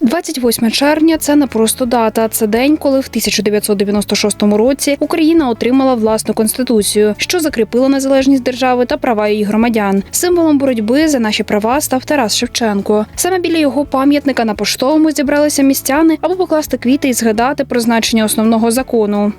28 червня це не просто дата. Це день, коли в 1996 році Україна отримала власну конституцію, що закріпила незалежність держави та права її громадян. Символом боротьби за наші права став Тарас Шевченко. Саме біля його пам'ятника на поштовому зібралися містяни, аби покласти квіти і згадати про значення основного закону.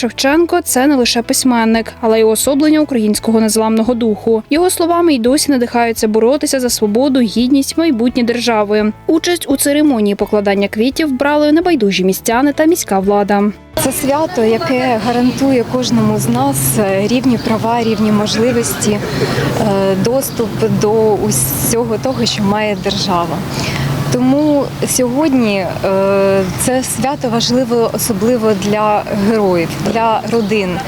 Шевченко це не лише письменник, але й уособлення українського незламного духу. Його словами й досі надихаються боротися за свободу, гідність, майбутнє держави. Участь у церемонії покладання квітів брали небайдужі містяни та міська влада. Це свято, яке гарантує кожному з нас рівні права, рівні можливості, е, доступ до усього того, що має держава. Тому сьогодні е, це свято важливо особливо для героїв, для родин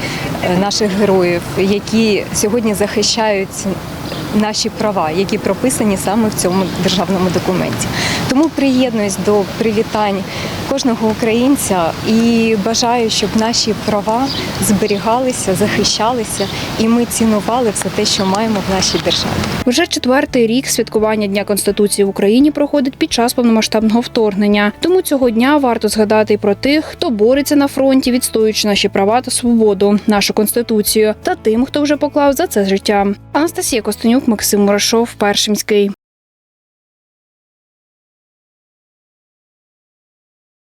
е, наших героїв, які сьогодні захищають наші права, які прописані саме в цьому державному документі. Тому приєднуюсь до привітань кожного українця і бажаю, щоб наші права зберігалися, захищалися, і ми цінували все те, що маємо в нашій державі. Вже четвертий рік святкування Дня Конституції в Україні проходить під час повномасштабного вторгнення. Тому цього дня варто згадати про тих, хто бореться на фронті, відстоюючи наші права та свободу, нашу конституцію, та тим, хто вже поклав за це життя. Анастасія Костенюк, Максим Мурашов, Першимський.